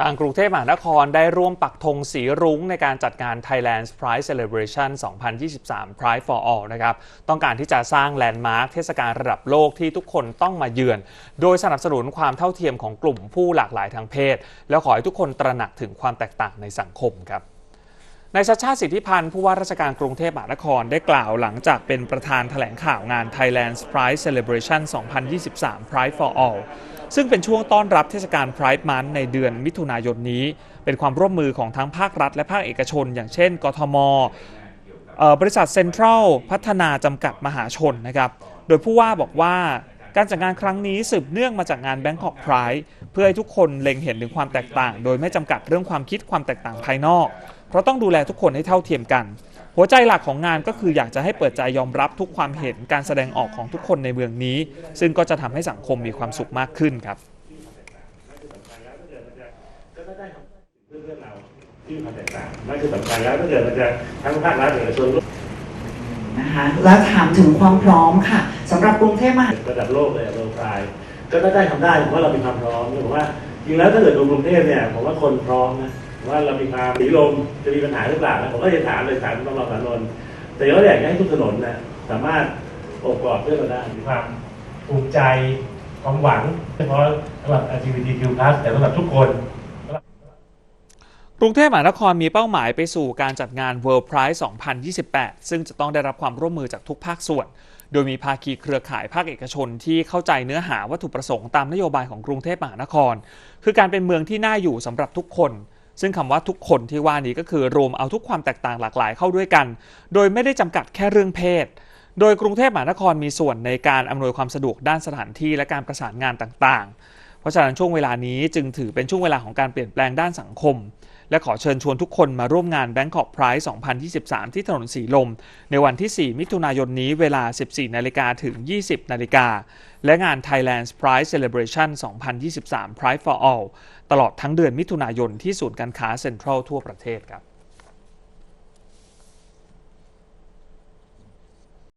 ทางกรุงเทพมหานครได้ร่วมปักธงสีรุ้งในการจัดงาน Thailand's Pride Celebration 2023 Pride for All นะครับ ต้องการที่จะสร้างแลนด์มาร์คเทศกาลระดับโลกที่ทุกคนต้องมาเยือน โดยสนับสนุนความเท่าเทียมของกลุ่มผู้หลากหลายทางเพศ แล้วขอให้ทุกคนตระหนักถึงความแตกต่างในสังคมครับนายชัชชาติสิทธิพันธ์ผู้ว่าราชการกรุงเทพมหานครได้กล่าวหลังจากเป็นประธานแถลงข่าวงาน Thailand's Pride Celebration 2023 Pride for All ซึ่งเป็นช่วงต้อนรับเทศกาล Pride Month ในเดือนมิถุนายนนี้ เป็นความร่วมมือของทั้งภาครัฐและภาคเอกชน อย่างเช่น กทมบริษัทเซ็นทรัลพัฒนาจำกัดมหาชนนะครับ โดยผู้ว่าบอกว่าการจัดงานครั้งนี้สืบเนื่องมาจากงาน Bangkok Pride เพื่อให้ทุกคนเล็งเห็นถึงความแตกต่าง โดยไม่จำกัดเรื่องความคิดความแตกต่างภายนอก เพราะต้องดูแลทุกคนให้เท่าเทียมกัน หัวใจหลักของงานก็คืออยากจะให้เปิดใจยอมรับทุกความเห็นการแสดงออกของทุกคนในเมืองนี้ ซึ่งก็จะทำให้สังคมมีความสุขมากขึ้นครับก็จะได้ครับเพื่อนเพื่อนเราที่มีความแตกต่างนั่นคือสำคัญแล้วถ้าเกิดมันจะทั้งภาครัฐเอกชนร่วมนะคะแล้วถามถึงความพร้อมค่ะสำหรับกรุงเทพมหานระดับโลกเลยโลกาย ก็ถ้าได้ทำได้ผมว่าเรามีความพร้อมผมว่าจริงแล้วถ้าเกิดดูกรุงเทพเนี่ยผมว่าคนพร้อมนะผม ว่าเรามีความสีลมจะมีปัญหาหรือเปล่านะผมก็จะถามเลยถามต้องรองสานนท์แต่ก็อยากให้ทุกถนนนะสามารถโอบกอดเพื่อนเราได้มีความภูมิใจความหวังเฉพาะสำหรับ LGBTQ+ แต่สำหรับทุกคนกรุงเทพมหานครมีเป้าหมายไปสู่การจัดงาน World Pride 2028 ซึ่งจะต้องได้รับความร่วมมือจากทุกภาคส่วน โดยมีภาคีเครือข่ายภาคเอกชนที่เข้าใจเนื้อหาวัตถุประสงค์ตามนโยบายของกรุงเทพมหานคร คือการเป็นเมืองที่น่าอยู่สำหรับทุกคน ซึ่งคำว่าทุกคนที่ว่านี้ก็คือรวมเอาทุกความแตกต่างหลากหลายเข้าด้วยกัน โดยไม่ได้จำกัดแค่เรื่องเพศ โดยกรุงเทพมหานครมีส่วนในการอำนวยความสะดวกด้านสถานที่และการประสานงานต่างๆ เพราะฉะนั้นช่วงเวลานี้จึงถือเป็นช่วงเวลาของการเปลี่ยนแปลงด้านสังคม และขอเชิญชวนทุกคนมาร่วมงาน Bangkok Pride 2023 ที่ถนนสีลม ในวันที่ 4 มิถุนายนนี้เวลา 14 นาฬิกาถึง 20 นาฬิกา และงาน Thailand's Pride Celebration 2023 Pride for All ตลอดทั้งเดือนมิถุนายนที่ศูนย์การค้าเซ็นทรัลทั่วประเทศครับ